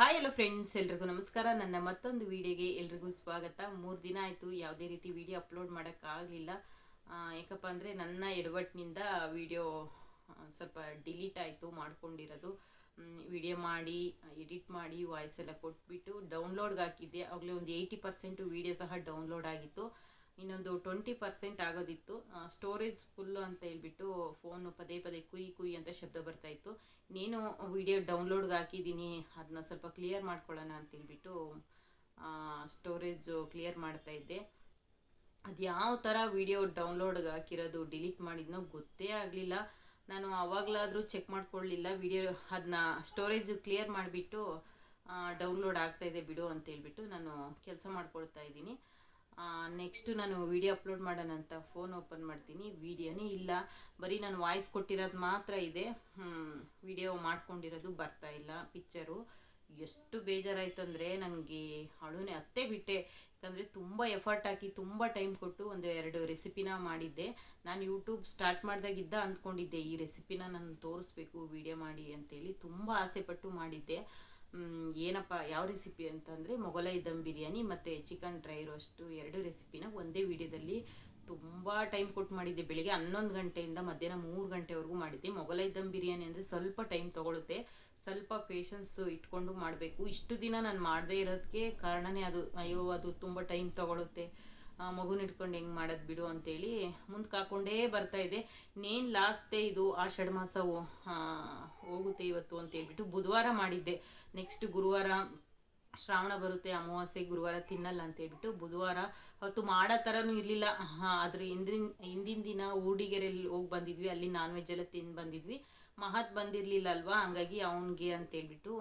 Hi hello friends ಎಲ್ರಿಗೂ ನಮಸ್ಕಾರ. ನನ್ನ ಮತ್ತೊಂದು ವಿಡಿಯೋಗೆ ಎಲ್ರಿಗೂ ಸ್ವಾಗತ. ಮೂರು ದಿನ ಆಯಿತು ಯಾವುದೇ ರೀತಿ ವಿಡಿಯೋ ಅಪ್ಲೋಡ್ ಮಾಡೋಕ್ಕಾಗಲಿಲ್ಲ. ಯಾಕಪ್ಪ ಅಂದರೆ ನನ್ನ ಎಡವಟ್ಟಿನಿಂದ ವಿಡಿಯೋ ಸ್ವಲ್ಪ ಡಿಲೀಟ್ ಆಯಿತು ಮಾಡ್ಕೊಂಡಿರೋದು. ವಿಡಿಯೋ ಮಾಡಿ, ಎಡಿಟ್ ಮಾಡಿ, ವಾಯ್ಸ್ ಎಲ್ಲ ಕೊಟ್ಬಿಟ್ಟು ಡೌನ್ಲೋಡ್ಗೆ ಹಾಕಿದ್ದೆ. ಆಗಲೇ ಒಂದು ಏಯ್ಟಿ ಪರ್ಸೆಂಟು ವಿಡಿಯೋ ಸಹ ಡೌನ್ಲೋಡ್ ಆಗಿತ್ತು. ಇನ್ನೊಂದು ಟ್ವೆಂಟಿ ಪರ್ಸೆಂಟ್ ಆಗೋದಿತ್ತು. ಸ್ಟೋರೇಜ್ ಫುಲ್ಲು ಅಂತ ಹೇಳ್ಬಿಟ್ಟು ಫೋನು ಪದೇ ಪದೇ ಕುಯ್ ಕುಯ್ ಅಂತ ಶಬ್ದ ಬರ್ತಾ ಇತ್ತು. ನೀನು ವಿಡಿಯೋ ಡೌನ್ಲೋಡ್ಗೆ ಹಾಕಿದ್ದೀನಿ ಅದನ್ನ ಸ್ವಲ್ಪ ಕ್ಲಿಯರ್ ಮಾಡ್ಕೊಳ್ಳೋಣ ಅಂತ ಹೇಳ್ಬಿಟ್ಟು ಸ್ಟೋರೇಜು ಕ್ಲಿಯರ್ ಮಾಡ್ತಾ ಇದ್ದೆ. ಅದು ಯಾವ ಥರ ವಿಡಿಯೋ ಡೌನ್ಲೋಡ್ಗೆ ಹಾಕಿರೋದು ಡಿಲೀಟ್ ಮಾಡಿದ್ನೋ ಗೊತ್ತೇ ಆಗಲಿಲ್ಲ. ನಾನು ಆವಾಗಲಾದರೂ ಚೆಕ್ ಮಾಡ್ಕೊಳ್ಳಿಲ್ಲ ವಿಡಿಯೋ ಅದನ್ನ ಸ್ಟೋರೇಜು ಕ್ಲಿಯರ್ ಮಾಡಿಬಿಟ್ಟು ಡೌನ್ಲೋಡ್ ಆಗ್ತಾಯಿದೆ ಬಿಡು ಅಂತ ಹೇಳ್ಬಿಟ್ಟು ನಾನು ಕೆಲಸ ಮಾಡ್ಕೊಳ್ತಾ ಇದ್ದೀನಿ. ನೆಕ್ಸ್ಟು ನಾನು ವಿಡಿಯೋ ಅಪ್ಲೋಡ್ ಮಾಡೋಣ ಅಂತ ಫೋನ್ ಓಪನ್ ಮಾಡ್ತೀನಿ. ವಿಡಿಯೋನೇ ಇಲ್ಲ. ಬರೀ ನಾನು ವಾಯ್ಸ್ ಕೊಟ್ಟಿರೋದು ಮಾತ್ರ ಇದೆ. ವಿಡಿಯೋ ಮಾಡ್ಕೊಂಡಿರೋದು ಬರ್ತಾ ಇಲ್ಲ ಪಿಕ್ಚರು ಎಷ್ಟು ಬೇಜಾರಾಯ್ತು ಅಂದರೆ ನನಗೆ ಅಳುನೇ ಅತ್ತೆ ಬಿಟ್ಟೆ. ಯಾಕಂದರೆ ತುಂಬ ಎಫರ್ಟ್ ಹಾಕಿ, ತುಂಬ ಟೈಮ್ ಕೊಟ್ಟು ಒಂದು ಎರಡು ರೆಸಿಪಿನ ಮಾಡಿದ್ದೆ. ನಾನು ಯೂಟ್ಯೂಬ್ ಸ್ಟಾರ್ಟ್ ಮಾಡಿದಾಗಿದ್ದ ಅಂದ್ಕೊಂಡಿದ್ದೆ, ಈ ರೆಸಿಪಿನ ನಾನು ತೋರಿಸ್ಬೇಕು ವಿಡಿಯೋ ಮಾಡಿ ಅಂತೇಳಿ ತುಂಬ ಆಸೆಪಟ್ಟು ಮಾಡಿದ್ದೆ. ಏನಪ್ಪ, ಯಾವ ರೆಸಿಪಿ ಅಂತಂದರೆ ಮೊಗಲೈ ದಮ್ ಬಿರಿಯಾನಿ ಮತ್ತು ಚಿಕನ್ ಡ್ರೈ ರೋಸ್ಟು ಎರಡು ರೆಸಿಪಿನ ಒಂದೇ ವಿಡಿಯೋದಲ್ಲಿ ತುಂಬ ಟೈಮ್ ಕೊಟ್ಟು ಮಾಡಿದ್ದೆ. ಬೆಳಿಗ್ಗೆ ಹನ್ನೊಂದು ಗಂಟೆಯಿಂದ ಮಧ್ಯಾಹ್ನ ಮೂರು ಗಂಟೆವರೆಗೂ ಮಾಡಿದ್ದೆ. ಮೊಗಲೈ ದಮ್ ಬಿರಿಯಾನಿ ಅಂದರೆ ಸ್ವಲ್ಪ ಟೈಮ್ ತೊಗೊಳುತ್ತೆ. ಸ್ವಲ್ಪ ಪೇಷನ್ಸ್ ಇಟ್ಕೊಂಡು ಮಾಡಬೇಕು. ಇಷ್ಟು ದಿನ ನಾನು ಮಾಡದೇ ಇರೋದಕ್ಕೆ ಕಾರಣನೇ ಅದು. ಅಯ್ಯೋ, ಅದು ತುಂಬ ಟೈಮ್ ತೊಗೊಳುತ್ತೆ. ಮಗುನ ಇಟ್ಕೊಂಡು ಹೆಂಗೆ ಮಾಡೋದು ಬಿಡು ಅಂತೇಳಿ ಮುಂದಕ್ಕೆ ಬರ್ತಾ ಇದೆ. ಇನ್ನೇನು ಲಾಸ್ಟ್ ಇದು ಆ ಮಾಸ ಹೋಗುತ್ತೆ ಇವತ್ತು ಅಂತ ಹೇಳ್ಬಿಟ್ಟು ಬುಧವಾರ ಮಾಡಿದ್ದೆ. ನೆಕ್ಸ್ಟ್ ಗುರುವಾರ ಶ್ರಾವಣ ಬರುತ್ತೆ, ಅಮಾವಾಸ್ಯೆ, ಗುರುವಾರ ತಿನ್ನಲ್ಲ ಅಂತ ಹೇಳ್ಬಿಟ್ಟು ಬುಧವಾರ ಅವತ್ತು ಮಾಡೋ ಥರನೂ ಇರಲಿಲ್ಲ. ಆದರೆ ಹಿಂದಿನ ಹಿಂದಿನ ದಿನ ಊಡಿಗೆರೆಯಲ್ಲಿ ಹೋಗಿ ಬಂದಿದ್ವಿ, ಅಲ್ಲಿ ನಾನ್ ವೆಜ್ ಎಲ್ಲ ತಿಂದು ಬಂದಿದ್ವಿ. ಮಹತ್ ಬಂದಿರಲಿಲ್ಲ ಅಲ್ವಾ? ಹಂಗಾಗಿ ಅವನಿಗೆ ಅಂತೇಳ್ಬಿಟ್ಟು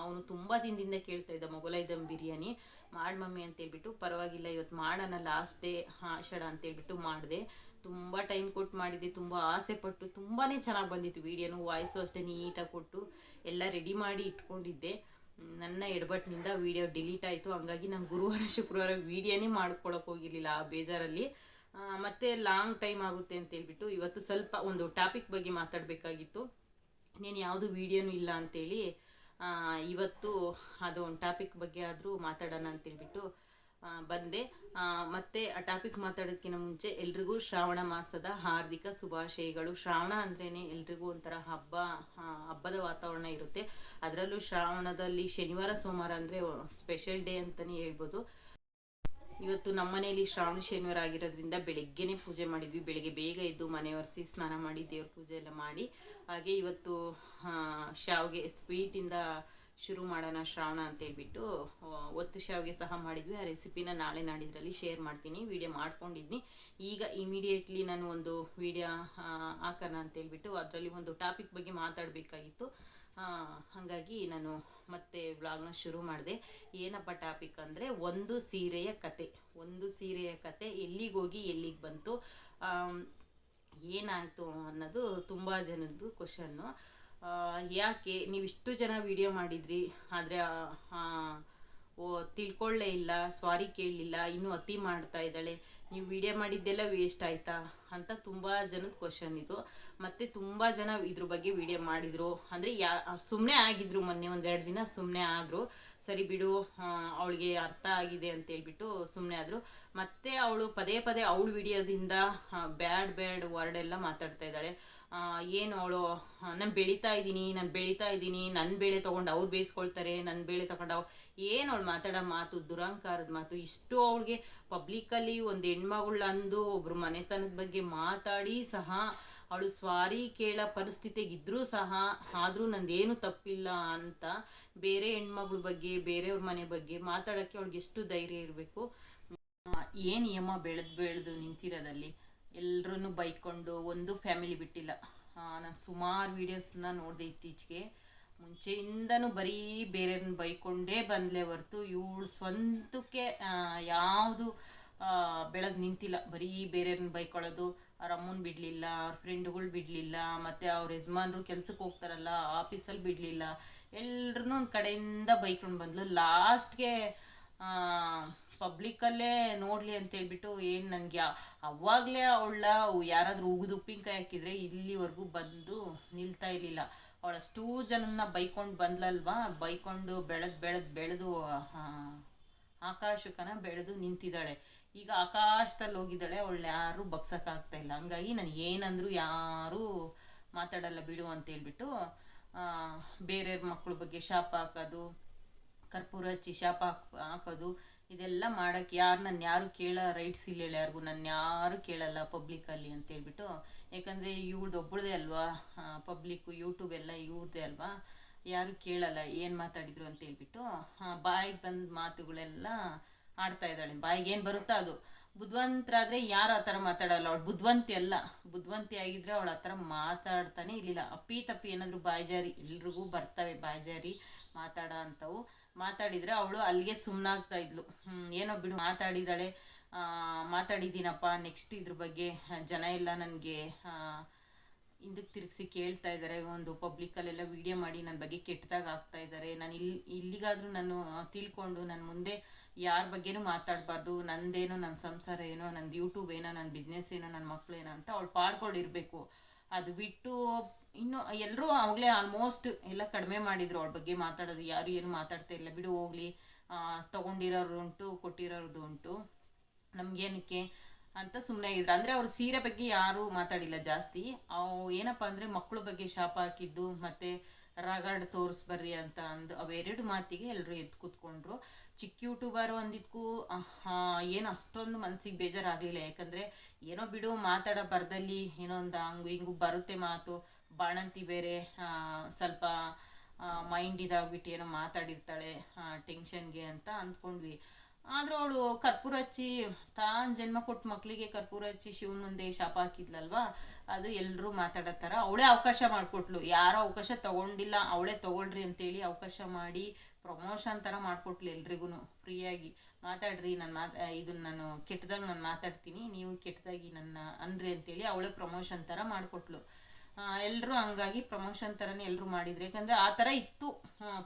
ಅವನು ತುಂಬ ದಿನದಿಂದ ಕೇಳ್ತಾ ಇದ್ದ ಮೊಗಲೈ ದಮ್ ಬಿರಿಯಾನಿ. ಮಾಡಿ ಮಮ್ಮಿ ಅಂತೇಳ್ಬಿಟ್ಟು ಪರವಾಗಿಲ್ಲ ಇವತ್ತು ಮಾಡೋಣ ಲಾಸ್ಟ್ ಡೇ ಆಷಾಢ ಅಂತೇಳ್ಬಿಟ್ಟು ಮಾಡಿದೆ. ತುಂಬ ಟೈಮ್ ಕೊಟ್ಟು ಮಾಡಿದ್ದೆ, ತುಂಬ ಆಸೆ ಪಟ್ಟು ತುಂಬಾ ಚೆನ್ನಾಗಿ ಬಂದಿತ್ತು ವೀಡಿಯೋನು ವಾಯ್ಸು ಅಷ್ಟೇ ನೀಟಾಗಿ ಕೊಟ್ಟು, ಎಲ್ಲ ರೆಡಿ ಮಾಡಿ ಇಟ್ಕೊಂಡಿದ್ದೆ. ನನ್ನ ಎಡಬಟ್ಟಿನಿಂದ ವೀಡಿಯೋ ಡಿಲೀಟ್ ಆಯಿತು. ಹಂಗಾಗಿ ನಾನು ಗುರುವಾರ, ಶುಕ್ರವಾರ ವೀಡಿಯೋನೇ ಮಾಡ್ಕೊಳಕ್ಕೆ ಹೋಗಿರಲಿಲ್ಲ ಆ ಬೇಜಾರಲ್ಲಿ. ಮತ್ತು ಲಾಂಗ್ ಟೈಮ್ ಆಗುತ್ತೆ ಅಂತೇಳ್ಬಿಟ್ಟು ಇವತ್ತು ಸ್ವಲ್ಪ ಒಂದು ಟಾಪಿಕ್ ಬಗ್ಗೆ ಮಾತಾಡಬೇಕಾಗಿತ್ತು. ನೀನು ಯಾವುದು ವೀಡಿಯೋನೂ ಇಲ್ಲ ಅಂತೇಳಿ ಇವತ್ತು ಅದು ಒಂದು ಟಾಪಿಕ್ ಬಗ್ಗೆ ಆದರೂ ಮಾತಾಡೋಣ ಅಂತೇಳ್ಬಿಟ್ಟು ಬಂದೆ. ಮತ್ತೆ ಆ ಟಾಪಿಕ್ ಮಾತಾಡೋದಕ್ಕಿಂತ ಮುಂಚೆ ಎಲ್ರಿಗೂ ಶ್ರಾವಣ ಮಾಸದ ಹಾರ್ದಿಕ ಶುಭಾಶಯಗಳು. ಶ್ರಾವಣ ಅಂದ್ರೇ ಎಲ್ರಿಗೂ ಒಂಥರ ಹಬ್ಬ ಹಬ್ಬದ ವಾತಾವರಣ ಇರುತ್ತೆ. ಅದರಲ್ಲೂ ಶ್ರಾವಣದಲ್ಲಿ ಶನಿವಾರ, ಸೋಮವಾರ ಅಂದರೆ ಸ್ಪೆಷಲ್ ಡೇ ಅಂತಲೇ ಹೇಳ್ಬೋದು. ಇವತ್ತು ನಮ್ಮ ಮನೆಯಲ್ಲಿ ಶ್ರಾವಣ, ಶನಿವಾರ ಆಗಿರೋದ್ರಿಂದ ಬೆಳಗ್ಗೆನೇ ಪೂಜೆ ಮಾಡಿದ್ವಿ. ಬೆಳಗ್ಗೆ ಬೇಗ ಎದ್ದು ಮನೆ ಒರೆಸಿ ಸ್ನಾನ ಮಾಡಿ ದೇವ್ರ ಪೂಜೆ ಎಲ್ಲ ಮಾಡಿ. ಹಾಗೆ ಇವತ್ತು ಶಾವಿಗೆ ಸ್ವೀಟಿಂದ ಶುರು ಮಾಡೋಣ ಶ್ರಾವಣ ಅಂತ ಹೇಳ್ಬಿಟ್ಟು ಒತ್ತು ಶಾವಿಗೆ ಸಹ ಮಾಡಿದ್ವಿ. ಆ ರೆಸಿಪಿನ ನಾಳೆ ನಾಡಿದ್ರಲ್ಲಿ ಶೇರ್ ಮಾಡ್ತೀನಿ. ವಿಡಿಯೋ ಮಾಡ್ಕೊಂಡಿದ್ನಿ. ಈಗ ಇಮಿಡಿಯೇಟ್ಲಿ ನಾನು ಒಂದು ವಿಡಿಯೋ ಹಾಕೋಣ ಅಂತೇಳ್ಬಿಟ್ಟು ಅದರಲ್ಲಿ ಒಂದು ಟಾಪಿಕ್ ಬಗ್ಗೆ ಮಾತಾಡಬೇಕಾಗಿತ್ತು. ಹಾಗಾಗಿ ನಾನು ಮತ್ತೆ ವ್ಲಾಗ್ನ ಶುರು ಮಾಡಿದೆ. ಏನಪ್ಪ ಟಾಪಿಕ್ ಅಂದರೆ ಒಂದು ಸೀರೆಯ ಕತೆ. ಒಂದು ಸೀರೆಯ ಕತೆ ಎಲ್ಲಿಗೆ ಹೋಗಿ ಎಲ್ಲಿಗೆ ಬಂತು? ಏನಾಯಿತು ಅನ್ನೋದು ತುಂಬ ಜನದ್ದು ಕ್ವಶನ್ನು ಯಾಕೆ ನೀವು ಇಷ್ಟು ಜನ ವಿಡಿಯೋ ಮಾಡಿದ್ರಿ? ಆದರೆ ಓ, ತಿಳ್ಕೊಳ್ಳೇ ಇಲ್ಲ ಸ್ವಾರಿ ಕೇಳಲಿಲ್ಲ, ಇನ್ನೂ ಅತಿ ಮಾಡ್ತಾ ಇದ್ದಾಳೆ. ನೀವು ವಿಡಿಯೋ ಮಾಡಿದ್ದೆಲ್ಲ ವೇಸ್ಟ್ ಆಯಿತಾ? ಅಂತ ತುಂಬ ಜನದ ಕ್ವಶನ್ ಇದು. ಮತ್ತು ತುಂಬ ಜನ ಇದ್ರ ಬಗ್ಗೆ ವಿಡಿಯೋ ಮಾಡಿದರು. ಅಂದರೆ ಯಾ ಸುಮ್ಮನೆ ಆಗಿದ್ರು ಮೊನ್ನೆ, ಒಂದೆರಡು ದಿನ ಸುಮ್ಮನೆ ಆದರು. ಸರಿ ಬಿಡು ಅವಳಿಗೆ ಅರ್ಥ ಆಗಿದೆ ಅಂತ ಹೇಳ್ಬಿಟ್ಟು ಸುಮ್ಮನೆ ಆದರು. ಮತ್ತು ಅವಳು ಪದೇ ಪದೇ ಅವಳು ವಿಡಿಯೋದಿಂದ ಬ್ಯಾಡ್ ಬ್ಯಾಡ್ ವರ್ಡ್ ಎಲ್ಲ ಮಾತಾಡ್ತಾ ಇದ್ದಾಳೆ. ಏನು ಅವಳು ನಾನು ಬೆಳೀತಾ ಇದ್ದೀನಿ, ನಾನು ಬೆಳೀತಾ ಇದ್ದೀನಿ ನನ್ನ ಬೇಳೆ ತೊಗೊಂಡು ಅವ್ರು ಬೇಯಿಸ್ಕೊಳ್ತಾರೆ ನನ್ನ ಬೇಳೆ ತೊಗೊಂಡು ಅವ್ರು ಏನು ಅವಳು ಮಾತಾಡೋ ಮಾತು, ದುರಂಕಾರದ ಮಾತು, ಇಷ್ಟು ಅವಳಿಗೆ ಪಬ್ಲಿಕಲ್ಲಿ ಒಂದು ಹೆಣ್ಮಗಳು ಅಂದು ಒಬ್ರು ಮನೆತನದ ಬಗ್ಗೆ ಮಾತಾಡಿ ಸಹ ಅವಳು ಸ್ವಾರಿ ಕೇಳ ಪರಿಸ್ಥಿತಿಗಿದ್ರೂ ಸಹ ಆದರೂ ನಂದೇನು ತಪ್ಪಿಲ್ಲ ಅಂತ ಬೇರೆ ಹೆಣ್ಮಗಳ ಬಗ್ಗೆ, ಬೇರೆಯವ್ರ ಮನೆ ಬಗ್ಗೆ ಮಾತಾಡೋಕ್ಕೆ ಅವಳಿಗೆ ಎಷ್ಟು ಧೈರ್ಯ ಇರಬೇಕು? ಏನು ಯಮ್ಮ ಬೆಳೆದು ಬೆಳೆದು ನಿಂತಿರೋದಲ್ಲಿ? ಎಲ್ಲರೂ ಬೈಕೊಂಡು ಒಂದು ಫ್ಯಾಮಿಲಿ ಬಿಟ್ಟಿಲ್ಲ. ನಾನು ಸುಮಾರು ವೀಡಿಯೋಸ್ನ ನೋಡಿದೆ ಇತ್ತೀಚೆಗೆ. ಮುಂಚೆಯಿಂದನೂ ಬರೀ ಬೇರೆಯವ್ರನ್ನ ಬೈಕೊಂಡೇ ಬಂದಲೇ ಹೊರ್ತು ಇವಳು ಸ್ವಂತಕ್ಕೆ ಯಾವುದು ಬೆಳೆದು ನಿಂತಿಲ್ಲ. ಬರೀ ಬೇರೆಯವ್ರನ್ನ ಬೈಕೊಳ್ಳೋದು, ಅವ್ರ ಅಮ್ಮನ ಬಿಡಲಿಲ್ಲ, ಅವ್ರ ಫ್ರೆಂಡ್ಗಳು ಬಿಡಲಿಲ್ಲ, ಮತ್ತು ಅವ್ರ ಯಜಮಾನ್ರು ಕೆಲ್ಸಕ್ಕೆ ಹೋಗ್ತಾರಲ್ಲ ಆಫೀಸಲ್ಲಿ ಬಿಡಲಿಲ್ಲ. ಎಲ್ರೂ ಒಂದು ಕಡೆಯಿಂದ ಬೈಕೊಂಡು ಬಂದ್ಲು. ಲಾಸ್ಟ್ಗೆ ಪಬ್ಲಿಕ್ಕಲ್ಲೇ ನೋಡಲಿ ಅಂತೇಳ್ಬಿಟ್ಟು ಏನು ನನಗೆ, ಅವಾಗಲೇ ಅವಳ ಯಾರಾದರೂ ಉಗಿದು ಉಪ್ಪಿನಕಾಯಿ ಹಾಕಿದರೆ ಇಲ್ಲಿವರೆಗೂ ಬಂದು ನಿಲ್ತಾ ಇರಲಿಲ್ಲ. ಅವಳಷ್ಟು ಜನನ್ನ ಬೈಕೊಂಡು ಬಂದ್ಲಲ್ವಾ? ಬೈಕೊಂಡು ಬೆಳೆದು ಬೆಳೆದು ಬೆಳೆದು ಆಕಾಶಕ್ಕನ ಬೆಳೆದು ನಿಂತಿದ್ದಾಳೆ. ಈಗ ಆಕಾಶದಲ್ಲಿ ಹೋಗಿದ್ದಾಳೆ ಅವಳು ಯಾರು ಬಗ್ಸೋಕ್ಕಾಗ್ತಾ ಇಲ್ಲ. ಹಂಗಾಗಿ ನಾನು ಏನಂದ್ರು ಯಾರು ಮಾತಾಡಲ್ಲ ಬಿಡು ಅಂತ ಹೇಳ್ಬಿಟ್ಟು ಬೇರೆಯವ್ರ ಮಕ್ಕಳ ಬಗ್ಗೆ ಶಾಪ ಹಾಕೋದು, ಕರ್ಪೂರ ಹಚ್ಚಿ ಶಾಪ ಹಾಕ್, ಹಾಕೋದು, ಇದೆಲ್ಲ ಮಾಡೋಕ್ಕೆ ಯಾರು ನನ್ನ ಯಾರು ಕೇಳೋ ರೈಟ್ಸ್ ಇಲ್ಲ ಯಾರಿಗೂ. ನನ್ನ ಯಾರು ಕೇಳಲ್ಲ ಪಬ್ಲಿಕಲ್ಲಿ ಅಂತ ಹೇಳ್ಬಿಟ್ಟು. ಯಾಕಂದರೆ ಇವ್ರದ್ದು ಒಬ್ಬಳದೇ ಅಲ್ವಾ? ಪಬ್ಲಿಕ್ಕು ಯೂಟ್ಯೂಬ್ ಎಲ್ಲ ಇವ್ರದ್ದೇ ಅಲ್ವಾ? ಯಾರು ಕೇಳಲ್ಲ, ಏನು ಮಾತಾಡಿದ್ರು ಅಂತ ಹೇಳ್ಬಿಟ್ಟು ಬಾಯಿಗೆ ಬಂದ ಮಾತುಗಳೆಲ್ಲ ಆಡ್ತಾ ಇದ್ದಾಳೆ. ಬಾಯಿಗೆ ಏನು ಬರುತ್ತೋ ಅದು? ಬುದ್ಧಿವಂತರಾದರೆ ಯಾರು ಆ ಥರ ಮಾತಾಡಲ್ಲ. ಅವಳು ಬುದ್ಧಿವಂತಿ ಅಲ್ಲ. ಬುದ್ಧಿವಂತಿ ಆಗಿದ್ರೆ ಅವಳು ಆ ಥರ ಮಾತಾಡ್ತಾನೆ ಇರಲಿಲ್ಲ. ಅಪ್ಪಿ ತಪ್ಪಿ ಏನಾದರೂ ಬಾಯಜಾರಿ, ಎಲ್ರಿಗೂ ಬರ್ತವೆ ಬಾಯಜಾರಿ ಮಾತಾಡ ಅಂಥವು ಮಾತಾಡಿದರೆ ಅವಳು ಅಲ್ಲಿಗೆ ಸುಮ್ಮನಾಗ್ತಾ ಇದ್ಲು. ಏನೋ ಬಿಡು, ಮಾತಾಡಿದಾಳೆ. ಮಾತಾಡಿದ್ದೀನಪ್ಪ, ನೆಕ್ಸ್ಟ್ ಇದ್ರ ಬಗ್ಗೆ ಜನ ಎಲ್ಲ ನನಗೆ. ಹಿಂದಕ್ಕೆ ತಿರುಗಿಸಿ ಕೇಳ್ತಾ ಇದ್ದಾರೆ, ಒಂದು ಪಬ್ಲಿಕಲ್ಲೆಲ್ಲ ವೀಡಿಯೋ ಮಾಡಿ ನನ್ನ ಬಗ್ಗೆ ಕೆಟ್ಟದಾಗ ಆಗ್ತಾ ಇದ್ದಾರೆ, ನಾನು ಇಲ್ಲಿ ಇಲ್ಲಿಗಾದರೂ ನಾನು ತಿಳ್ಕೊಂಡು ನನ್ನ ಮುಂದೆ ಯಾರ ಬಗ್ಗೆನೂ ಮಾತಾಡಬಾರ್ದು, ನಂದೇನೋ ನನ್ನ ಸಂಸಾರ ಏನೋ, ನಂದು ಯೂಟ್ಯೂಬ್ ಏನೋ ನನ್ನ ಬಿಸ್ನೆಸ್ ಏನೋ ನನ್ನ ಮಕ್ಕಳೇನೋ ಅಂತ ಅವಳು ಪಾಡ್ಕೊಂಡಿರಬೇಕು. ಅದು ಬಿಟ್ಟು ಇನ್ನು ಎಲ್ಲರೂ ಅವಾಗಲೇ ಆಲ್ಮೋಸ್ಟ್ ಎಲ್ಲ ಕಡಿಮೆ ಮಾಡಿದ್ರು ಅವ್ಳ ಬಗ್ಗೆ ಮಾತಾಡೋದು, ಯಾರು ಏನು ಮಾತಾಡ್ತಾ ಇಲ್ಲ, ಬಿಡು ಹೋಗಲಿ ತೊಗೊಂಡಿರೋರು ಉಂಟು ಕೊಟ್ಟಿರೋದು ಉಂಟು ನಮಗೇನಕ್ಕೆ ಅಂತ ಸುಮ್ಮನೆ ಇದ್ರು. ಅಂದರೆ ಅವ್ರ ಸೀರೆ ಬಗ್ಗೆ ಯಾರೂ ಮಾತಾಡಿಲ್ಲ ಜಾಸ್ತಿ. ಅವು ಏನಪ್ಪ ಅಂದರೆ ಮಕ್ಕಳ ಬಗ್ಗೆ ಶಾಪ ಹಾಕಿದ್ದು, ಮತ್ತು ರಗಡ್ ತೋರಿಸ್ಬರ್ರಿ ಅಂತ ಅಂದು ಅವೆರಡು ಮಾತಿಗೆ ಎಲ್ಲರೂ ಎದ್ದು ಕೂತ್ಕೊಂಡ್ರು. ಚಿಕ್ಕ ಯೂಟ್ಯೂಬರು ಅಂದಿದ್ಕೂ ಏನು ಅಷ್ಟೊಂದು ಮನಸ್ಸಿಗೆ ಬೇಜಾರಾಗಲಿಲ್ಲ. ಯಾಕಂದರೆ ಏನೋ ಬಿಡು, ಮಾತಾಡೋ ಬರದಲ್ಲಿ ಏನೋ ಒಂದು ಹಂಗು ಹಿಂಗು ಬರುತ್ತೆ ಮಾತು. ಬಾಣಂತಿ ಬೇರೆ ಸ್ವಲ್ಪ ಮೈಂಡ್ ಇದಾಗ್ಬಿಟ್ಟು ಏನೋ ಮಾತಾಡಿರ್ತಾಳೆ ಟೆನ್ಷನ್ಗೆ ಅಂತ ಅಂದ್ಕೊಂಡ್ವಿ. ಆದರೂ ಅವಳು ಕರ್ಪೂರ ಹಚ್ಚಿ ತಾನು ಜನ್ಮ ಕೊಟ್ಟ ಮಕ್ಕಳಿಗೆ ಕರ್ಪೂರ ಹಚ್ಚಿ ಶಿವನ ಮುಂದೆ ಶಾಪ ಹಾಕಿದ್ಲಲ್ವಾ? ಅದು ಎಲ್ಲರೂ ಮಾತಾಡೋ ಥರ ಅವಳೇ ಅವಕಾಶ ಮಾಡಿಕೊಟ್ಲು. ಯಾರೋ ಅವಕಾಶ ತಗೊಂಡಿಲ್ಲ. ಅವಳೇ ತಗೊಳ್ರಿ ಅಂತೇಳಿ ಅವಕಾಶ ಮಾಡಿ ಪ್ರಮೋಷನ್ ಥರ ಮಾಡಿಕೊಟ್ಲು ಎಲ್ರಿಗೂ ಫ್ರೀಯಾಗಿ. ಮಾತಾಡ್ರಿ, ನಾನು ಮಾತಾ ಇದನ್ನ ನಾನು ಕೆಟ್ಟದಾಗ ನಾನು ಮಾತಾಡ್ತೀನಿ. ನೀವು ಕೆಟ್ಟದಾಗಿ ನನ್ನ ಅನ್ರಿ ಅಂತೇಳಿ ಅವಳೇ ಪ್ರಮೋಷನ್ ಥರ ಮಾಡಿಕೊಟ್ಲು. ಎಲ್ಲರೂ ಹಂಗಾಗಿ ಪ್ರಮೋಷನ್ ಥರನೇ ಎಲ್ಲರೂ ಮಾಡಿದ್ರು. ಯಾಕಂದರೆ ಆ ಥರ ಇತ್ತು.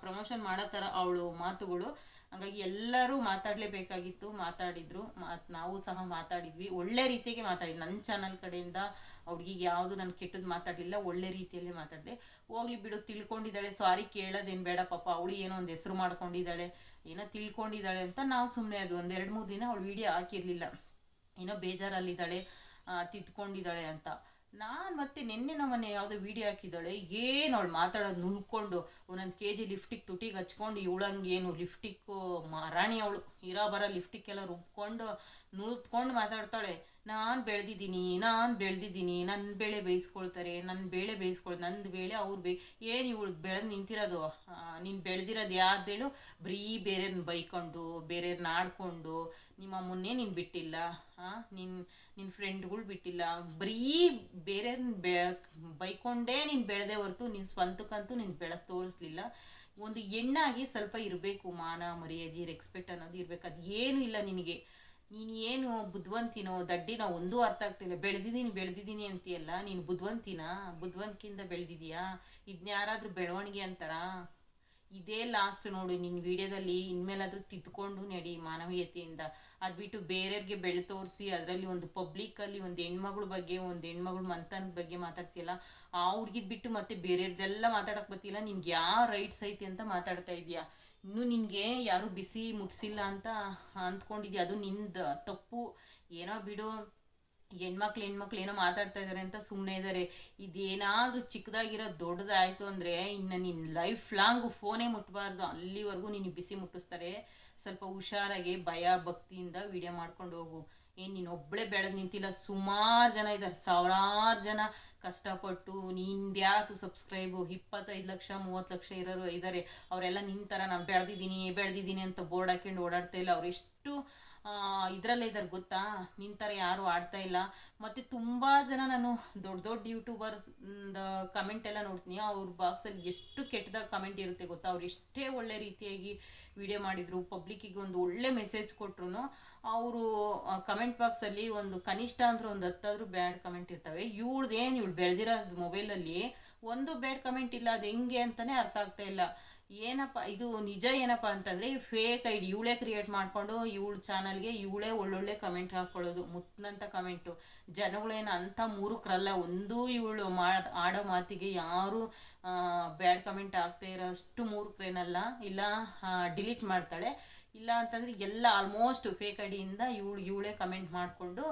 ಪ್ರಮೋಷನ್ ಮಾಡೋ ಥರ ಅವಳು ಮಾತುಗಳು. ಹಂಗಾಗಿ ಎಲ್ಲರೂ ಮಾತಾಡಲೇಬೇಕಾಗಿತ್ತು, ಮಾತಾಡಿದ್ರು, ಮಾತ್ ನಾವು ಸಹ ಮಾತಾಡಿದ್ವಿ. ಒಳ್ಳೆ ರೀತಿಯಾಗಿ ಮಾತಾಡಿದ್ವಿ ನನ್ನ ಚಾನಲ್ ಕಡೆಯಿಂದ ಹುಡುಗಿಗೆ ಯಾವುದು ನಾನು ಕೆಟ್ಟದ್ದು ಮಾತಾಡಲಿಲ್ಲ, ಒಳ್ಳೆ ರೀತಿಯಲ್ಲೇ ಮಾತಾಡಿದೆ. ಹೋಗ್ಲಿ ಬಿಡು, ತಿಳ್ಕೊಂಡಿದ್ದಾಳೆ, ಸಾರಿ ಕೇಳೋದೇನು ಬೇಡ ಪಾಪ, ಅವಳು ಏನೋ ಒಂದು ಹೆಸರು ಮಾಡ್ಕೊಂಡಿದ್ದಾಳೆ, ಏನೋ ತಿಳ್ಕೊಂಡಿದ್ದಾಳೆ ಅಂತ ನಾವು ಸುಮ್ಮನೆ ಅದು ಒಂದು ಎರಡು ಮೂರು ದಿನ ಅವಳು ವಿಡಿಯೋ ಹಾಕಿರಲಿಲ್ಲ. ಏನೋ ಬೇಜಾರಲ್ಲಿದ್ದಾಳೆ ತಿದ್ಕೊಂಡಿದ್ದಾಳೆ ಅಂತ. ನಾನು ಮತ್ತೆ ನಿನ್ನೆ ನಮ್ಮನೆ ಯಾವುದೋ ವಿಡಿಯೋ ಹಾಕಿದ್ದಾಳೆ. ಏನು ಅವಳು ಮಾತಾಡೋದು ನುಲ್ಕೊಂಡು ಒಂದೊಂದು ಕೆ ಜಿ ಲಿಫ್ಟಿಗೆ ತುಟಿಗೆ ಹಚ್ಕೊಂಡು, ಇವಳಂಗೆ ಏನು ಲಿಫ್ಟಿಕ್ಕು ರಾಣಿ ಅವಳು ಇರೋ ಬರೋ ಲಿಫ್ಟಿಕ್ಕೆಲ್ಲ ರುಬ್ಕೊಂಡು ನುಲ್ತ್ಕೊಂಡು ಮಾತಾಡ್ತಾಳೆ. ನಾನು ಬೆಳೆದಿದ್ದೀನಿ ನಾನು ಬೆಳೆದಿದ್ದೀನಿ ನನ್ನ ಬೇಳೆ ಬೇಯಿಸ್ಕೊಳ್ತಾರೆ ನನ್ನ ಬೇಳೆ ಬೇಯಿಸ್ಕೊಳ್ ನನ್ನ ಬೇಳೆ ಅವ್ರು ಬೇ, ಏನು ಇವಳು ಬೆಳೆದು ನಿಂತಿರೋದು? ನೀನು ಬೆಳೆದಿರೋದು ಯಾರ್ದೇಳು ಬರೀ ಬೇರೆಯವ್ರನ್ನ ಬೈಕೊಂಡು ಬೇರೆಯವ್ರನ್ನ ಆಡ್ಕೊಂಡು ನಿಮ್ಮ ಅಮ್ಮನ್ನೇ ನೀನು ಬಿಟ್ಟಿಲ್ಲ ಹಾಂ ನಿನ್ನ ನಿನ್ನ ಫ್ರೆಂಡ್ಗಳು ಬಿಟ್ಟಿಲ್ಲ. ಬರೀ ಬೇರೆ ಬೆ, ಬೈಕೊಂಡೇ ನೀನು ಬೆಳೆದೆ ಹೊರತು ನಿನ್ನ ಸ್ವಂತಕ್ಕಂತೂ ನಿನ್ನ ಬೆಳಕು ತೋರಿಸ್ಲಿಲ್ಲ. ಒಂದು ಹೆಣ್ಣಾಗಿ ಸ್ವಲ್ಪ ಇರಬೇಕು, ಮಾನ, ಮರ್ಯಾದೆ ರೆಸ್ಪೆಕ್ಟ್ ಅನ್ನೋದು ಇರಬೇಕು. ಅದು ಏನೂ ಇಲ್ಲ ನಿನಗೆ. ನೀನು ಏನು ಬುದ್ಧಿವಂತಿನೋ ದಡ್ಡಿನೋ, ಒಂದೂ ಅರ್ಥ ಆಗ್ತಿಲ್ಲ. ಬೆಳೆದಿದ್ದೀನಿ ಬೆಳೆದಿದ್ದೀನಿ ಅಂತೀಯಲ್ಲ, ನೀನು ಬುದ್ಧಿವಂತಿನ ಬುದ್ಧಿವಂತಿಕೆಯಿಂದ ಬೆಳೆದಿದೀಯಾ? ಇದನ್ನ ಯಾರಾದರೂ ಬೆಳವಣಿಗೆ ಅಂತಾರ? ಇದೇ ಲಾಸ್ಟ್ ನೋಡು ನಿನ್ನ ವಿಡಿಯೋದಲ್ಲಿ ಇನ್ಮೇಲಾದರೂ ತಿದ್ಕೊಂಡು ನಡಿ ಮಾನವೀಯತೆಯಿಂದ. ಅದು ಬಿಟ್ಟು ಬೇರೆಯವ್ರಿಗೆ ಬೆಳೆ ತೋರಿಸಿ, ಅದರಲ್ಲಿ ಒಂದು ಪಬ್ಲಿಕ್ಕಲ್ಲಿ ಒಂದು ಹೆಣ್ಮಗಳ ಬಗ್ಗೆ, ಒಂದು ಹೆಣ್ಮಗಳ ಮಂತನ ಬಗ್ಗೆ ಮಾತಾಡ್ತಿಲ್ಲ ಆ ಹುಡ್ಗಿದ್ ಬಿಟ್ಟು ಮತ್ತೆ ಬೇರೆಯವ್ರದ್ದೆಲ್ಲ ಮಾತಾಡಕ್ಕೆ ಬರ್ತಿಲ್ಲ, ನಿನ್ಗೆ ಯಾವ ರೈಟ್ಸ್ ಐತಿ ಅಂತ ಮಾತಾಡ್ತಾ ಇದೀಯಾ ಇನ್ನು ನಿನಗೆ ಯಾರು ಬಿಸಿ ಮುಟ್ಸಿಲ್ಲ ಅಂತ ಅಂದ್ಕೊಂಡಿದ್ಯಾ? ಅದು ನಿಂದು ತಪ್ಪು. ಏನೋ ಬಿಡು. ಹೆಣ್ಮಕ್ಳು ಹೆಣ್ಮಕ್ಳು ಏನೋ ಮಾತಾಡ್ತಾ ಇದ್ದಾರೆ ಅಂತ ಸುಮ್ಮನೆ ಇದ್ದಾರೆ ಇದೇನಾದರೂ ಚಿಕ್ಕದಾಗಿರೋ ದೊಡ್ಡದಾಯಿತು ಅಂದರೆ ಇನ್ನು ನಿನ್ನ ಲೈಫ್ ಲಾಂಗ್ ಫೋನೇ ಮುಟ್ಟಬಾರ್ದು ಅಲ್ಲಿವರೆಗೂ ನೀನು ಬಿಸಿ ಮುಟ್ಟಿಸ್ತಾರೆ. ಸ್ವಲ್ಪ ಹುಷಾರಾಗಿ ಭಯ, ಭಕ್ತಿಯಿಂದ ವಿಡಿಯೋ ಮಾಡ್ಕೊಂಡು ಹೋಗು. ಏನು ನೀನು ಒಬ್ಬಳೇ ಬೆಳೆದು ನಿಂತಿಲ್ಲ. ಸುಮಾರು ಜನ ಇದ್ದಾರೆ ಸಾವಿರಾರು ಜನ ಕಷ್ಟಪಟ್ಟು ನಿಂದ್ಯಾತು ಸಬ್ಸ್ಕ್ರೈಬು ಇಪ್ಪತ್ತೈದು ಲಕ್ಷ, ಮೂವತ್ತು ಲಕ್ಷ ಇರೋರು ಇದ್ದಾರೆ ಅವರೆಲ್ಲ ನಿಂತರ ನಾನು ಬೆಳೆದಿದ್ದೀನಿ ಬೆಳೆದಿದ್ದೀನಿ ಅಂತ ಬೋರ್ಡ್ ಹಾಕೊಂಡು ಓಡಾಡ್ತಾ ಇಲ್ಲ. ಅವರೆಷ್ಟು ಇದರಲ್ಲೇ ಇದ್ದಾರೆ ಗೊತ್ತಾ? ನಿಂತರ ಯಾರು ಆಡ್ತಾ ಇಲ್ಲ. ಮತ್ತು ತುಂಬ ಜನ ನಾನು ದೊಡ್ಡ ದೊಡ್ಡ ಯೂಟ್ಯೂಬರ್ಸ್ ಕಮೆಂಟ್ ಎಲ್ಲ ನೋಡ್ತೀನಿ. ಅವ್ರ ಬಾಕ್ಸಲ್ಲಿ ಎಷ್ಟು ಕೆಟ್ಟದಾಗ ಕಮೆಂಟ್ ಇರುತ್ತೆ ಗೊತ್ತಾ? ಅವ್ರು ಎಷ್ಟೇ ಒಳ್ಳೆ ರೀತಿಯಾಗಿ ವಿಡಿಯೋ ಮಾಡಿದರು ಪಬ್ಲಿಕ್ಕಿಗೆ ಒಂದು ಒಳ್ಳೆ ಮೆಸೇಜ್ ಕೊಟ್ರು ಅವರು ಕಮೆಂಟ್ ಬಾಕ್ಸಲ್ಲಿ ಒಂದು ಕನಿಷ್ಠ ಅಂದ್ರೆ ಒಂದು ಹತ್ತಾದರೂ ಬ್ಯಾಡ್ ಕಮೆಂಟ್ ಇರ್ತವೆ. ಇವಳ್ದು ಏನು ಇವಳು ಬೆಳೆದಿರೋದು ಮೊಬೈಲಲ್ಲಿ ಒಂದು ಬ್ಯಾಡ್ ಕಮೆಂಟ್ ಇಲ್ಲ, ಅದು ಹೆಂಗೆ ಅಂತಲೇ ಅರ್ಥ ಆಗ್ತಾ ಇಲ್ಲ. ಏನಪ್ಪ, ಇದು ನಿಜ ಏನಪ್ಪ ಅಂತಂದರೆ ಫೇಕ್ ಐಡಿ ಇವಳೇ ಕ್ರಿಯೇಟ್ ಮಾಡಿಕೊಂಡು ಇವಳ ಚಾನಲ್ಗೆ ಇವಳೇ ಒಳ್ಳೊಳ್ಳೆ ಕಮೆಂಟ್ ಹಾಕ್ಕೊಳ್ಳೋದು ಮುತ್ತಿನಂಥ ಕಮೆಂಟು ಜನಗಳೇನು ಅಂಥ ಮೂರುಕ್ರಲ್ಲ ಒಂದೂ ಇವಳು ಮಾ ಆಡೋ ಮಾತಿಗೆ ಯಾರೂ ಬ್ಯಾಡ್ ಕಮೆಂಟ್ ಆಗ್ತಾ ಇರೋ ಅಷ್ಟು ಮೂರುಕ್ರೇನಲ್ಲ ಇಲ್ಲ ಡಿಲೀಟ್ ಮಾಡ್ತಾಳೆ. ಇಲ್ಲ ಅಂತಂದರೆ ಎಲ್ಲ ಆಲ್ಮೋಸ್ಟ್ ಫೇಕ್ ಅಡಿಯಿಂದ ಇವಳು, ಇವಳೇ ಕಮೆಂಟ್ ಮಾಡಿಕೊಂಡು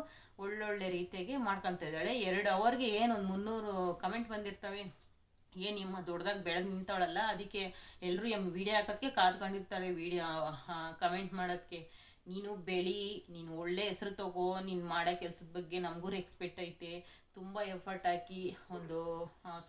ಒಳ್ಳೊಳ್ಳೆ ರೀತಿಯಾಗಿ ಮಾಡ್ಕೊತಾ ಇದ್ದಾಳೆ. ಎರಡು ಅವರ್ಗೆ ಏನು ಒಂದು ಮುನ್ನೂರು ಕಮೆಂಟ್ ಬಂದಿರ್ತವೆ ಏನು ನಿಮ್ಮ ದೊಡ್ಡದಾಗಿ ಬೆಳೆದು ನಿಂತಾಳಲ್ಲ ಅದಕ್ಕೆ ಎಲ್ಲರೂ ಎಂ ವಿಡಿಯೋ ಹಾಕೋದಕ್ಕೆ ಕಾದ್ಕೊಂಡಿರ್ತಾರೆ ವಿಡಿಯೋ ಕಮೆಂಟ್ ಮಾಡೋದಕ್ಕೆ ನೀನು ಬೆಳಿ, ನೀನು ಒಳ್ಳೆ ಹೆಸರು ತಗೋ, ನೀನು ಮಾಡೋ ಕೆಲಸದ ಬಗ್ಗೆ ನಮಗೂ ರೆಕ್ಸ್ಪೆಕ್ಟ್ ಐತೆ. ತುಂಬ ಎಫರ್ಟ್ ಹಾಕಿ ಒಂದು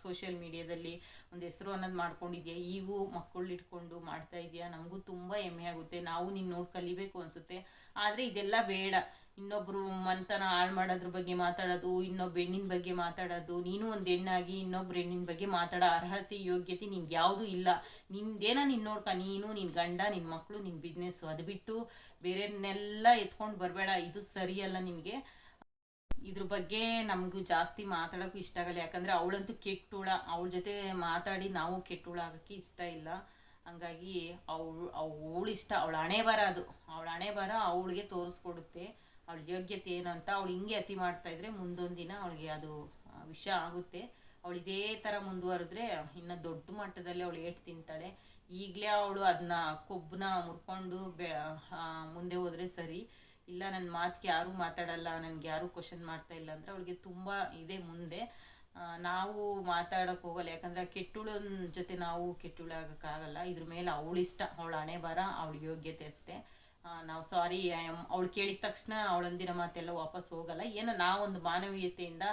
ಸೋಷಿಯಲ್ ಮೀಡಿಯಾದಲ್ಲಿ ಒಂದು ಹೆಸರು ಅನ್ನೋದು ಮಾಡ್ಕೊಂಡಿದ್ಯಾ. ಈಗೂ ಮಕ್ಕಳು ಇಟ್ಕೊಂಡು ಮಾಡ್ತಾ ಇದೆಯಾ. ನಮಗೂ ತುಂಬ ಹೆಮ್ಮೆ ಆಗುತ್ತೆ. ನಾವು ನೀನು ನೋಡಿ ಕಲಿಬೇಕು ಅನಿಸುತ್ತೆ. ಆದರೆ ಇದೆಲ್ಲ ಬೇಡ. ಇನ್ನೊಬ್ಬರು ಮನ್ತನ ಹಾಳು ಮಾಡೋದ್ರ ಬಗ್ಗೆ ಮಾತಾಡೋದು, ಇನ್ನೊಬ್ಬ ಹೆಣ್ಣಿನ ಬಗ್ಗೆ ಮಾತಾಡೋದು, ನೀನು ಒಂದು ಹೆಣ್ಣಾಗಿ ಇನ್ನೊಬ್ರು ಹೆಣ್ಣಿನ ಬಗ್ಗೆ ಮಾತಾಡೋ ಅರ್ಹತೆ, ಯೋಗ್ಯತೆ ನಿನ್ಗೆ ಯಾವುದೂ ಇಲ್ಲ. ನಿಂದೇನ ನೀನು ನೋಡ್ಕ, ನೀನು ನಿನ್ನ ಗಂಡ ನಿನ್ನ ಮಕ್ಕಳು ನಿನ್ನ ಬಿಸ್ನೆಸ್ಸು ಅದು ಬಿಟ್ಟು ಬೇರೆಯನ್ನೆಲ್ಲ ಎತ್ಕೊಂಡು ಬರಬೇಡ, ಇದು ಸರಿಯಲ್ಲ ನಿನಗೆ. ಇದ್ರ ಬಗ್ಗೆ ನಮಗೂ ಜಾಸ್ತಿ ಮಾತಾಡೋಕ್ಕೂ ಇಷ್ಟ ಆಗಲ್ಲ, ಯಾಕಂದರೆ ಅವಳಂತೂ ಕೆಟ್ಟುಳ. ಅವಳ ಜೊತೆ ಮಾತಾಡಿ ನಾವು ಕೆಟ್ಟುಳ ಆಗೋಕ್ಕೆ ಇಷ್ಟ ಇಲ್ಲ. ಹಂಗಾಗಿ ಅವಳು ಅವಳು ಇಷ್ಟ, ಅವಳ ಹಣೆ ಬರ ಅದು. ಅವಳ ಹಣೆ ಬರ ಅವಳಿಗೆ ತೋರಿಸ್ಕೊಡುತ್ತೆ. ಅವಳ ಯೋಗ್ಯತೆ ಏನು ಅಂತ ಅವಳು ಹಿಂಗೆ ಅತಿ ಮಾಡ್ತಾ ಇದ್ರೆ ಮುಂದೊಂದು ದಿನ ಅವಳಿಗೆ ಅದು ವಿಷ ಆಗುತ್ತೆ. ಅವಳು ಇದೇ ಥರ ಮುಂದುವರೆದ್ರೆ ಇನ್ನು ದೊಡ್ಡ ಮಟ್ಟದಲ್ಲಿ ಅವಳು ಏಟು ತಿಂತಾಳೆ. ಈಗಲೇ ಅವಳು ಅದನ್ನ ಕೊಬ್ಬನ್ನ ಮುರ್ಕೊಂಡು ಬೆ ಮುಂದೆ ಹೋದರೆ ಸರಿ. ಇಲ್ಲ ನನ್ನ ಮಾತಿಗೆ ಯಾರೂ ಮಾತಾಡಲ್ಲ, ನನಗೆ ಯಾರೂ ಕ್ವಶನ್ ಮಾಡ್ತಾ ಇಲ್ಲ ಅಂದರೆ ಅವಳಿಗೆ ತುಂಬ ಇದೆ ಮುಂದೆ. ನಾವು ಮಾತಾಡೋಕೆ ಹೋಗಲ್ಲ. ಯಾಕಂದರೆ ಕೆಟ್ಟುಳನ ಜೊತೆ ನಾವು ಕೆಟ್ಟುಳಾಗಕ್ಕಾಗಲ್ಲ. ಇದ್ರ ಮೇಲೆ ಅವಳಿಷ್ಟ, ಅವಳ ಹಣೆ ಬರ ಅವಳ ಯೋಗ್ಯತೆ ಅಷ್ಟೇ. ನಾವು ಸಾರಿ ಅವಳು ಕೇಳಿದ ತಕ್ಷಣ ಅವಳಂದಿರ ಮಾತೆಲ್ಲ ವಾಪಸ್ ಹೋಗಲ್ಲ. ಏನೋ ನಾವೊಂದು ಮಾನವೀಯತೆಯಿಂದ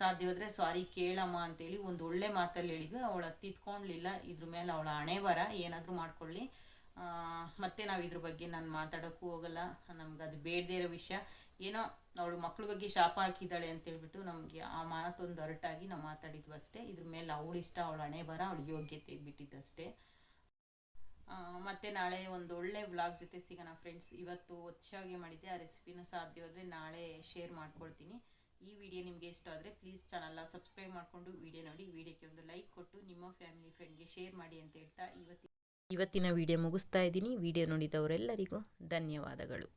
ಸಾಧ್ಯವಾದರೆ ಸಾರಿ ಕೇಳಮ್ಮ ಅಂತೇಳಿ ಒಂದು ಒಳ್ಳೆ ಮಾತಲ್ಲಿ ಹೇಳಿದ್ವಿ. ಅವಳು ತಿತ್ಕೊಳ್ಲಿಲ್ಲ ಇದ್ರ ಮೇಲೆ ಅವಳ ಹಣೆ ಬರ ಏನಾದರೂ ಮಾಡ್ಕೊಳ್ಳಿ. ಮತ್ತೆ ನಾವು ಇದ್ರ ಬಗ್ಗೆ ನಾನು ಮಾತಾಡೋಕ್ಕೂ ಹೋಗಲ್ಲ. ನಮ್ಗೆ ಅದು ಬೇಡದೇ ಇರೋ ವಿಷಯ. ಏನೋ, ಅವಳು ಮಕ್ಕಳ ಬಗ್ಗೆ ಶಾಪ ಹಾಕಿದ್ದಾಳೆ ಅಂತೇಳ್ಬಿಟ್ಟು ನಮಗೆ ಆ ಮಾತೊಂದು ಹೊರಟಾಗಿ ನಾವು ಮಾತಾಡಿದ್ವಿ ಅಷ್ಟೇ ಇದ್ರ ಮೇಲೆ ಅವಳು ಇಷ್ಟ, ಅವಳ ಹಣೆ ಬರ ಅವಳು ಯೋಗ್ಯತೆ ಬಿಟ್ಟಿದ್ದಷ್ಟೇ. ಮತ್ತು ನಾಳೆ ಒಂದು ಒಳ್ಳೆ ವ್ಲಾಗ್ ಜೊತೆ ಸಿಗೋಣ ಫ್ರೆಂಡ್ಸ್ ಇವತ್ತು ಹೊಚ್ಚಾಗಿ ಮಾಡಿದ್ದೆ, ಆ ರೆಸಿಪಿನ ಸಾಧ್ಯವಾದರೆ ನಾಳೆ ಶೇರ್ ಮಾಡ್ಕೊಳ್ತೀನಿ. ಈ ವಿಡಿಯೋ ನಿಮಗೆ ಇಷ್ಟ ಆದರೆ ಪ್ಲೀಸ್ ಚಾನಲ್ನ ಸಬ್ಸ್ಕ್ರೈಬ್ ಮಾಡಿಕೊಂಡು ವಿಡಿಯೋ ನೋಡಿ ವಿಡಿಯೋಕ್ಕೆ ಒಂದು ಲೈಕ್ ಕೊಟ್ಟು ನಿಮ್ಮ ಫ್ಯಾಮಿಲಿ ಫ್ರೆಂಡ್ಗೆ ಶೇರ್ ಮಾಡಿ ಅಂತ ಹೇಳ್ತಾ ಇವತ್ತಿ ಇವತ್ತಿನ ವಿಡಿಯೋ ಮುಗಿಸ್ತಾ ಇದ್ದೀನಿ. ವಿಡಿಯೋ ನೋಡಿದವರೆಲ್ಲರಿಗೂ ಧನ್ಯವಾದಗಳು.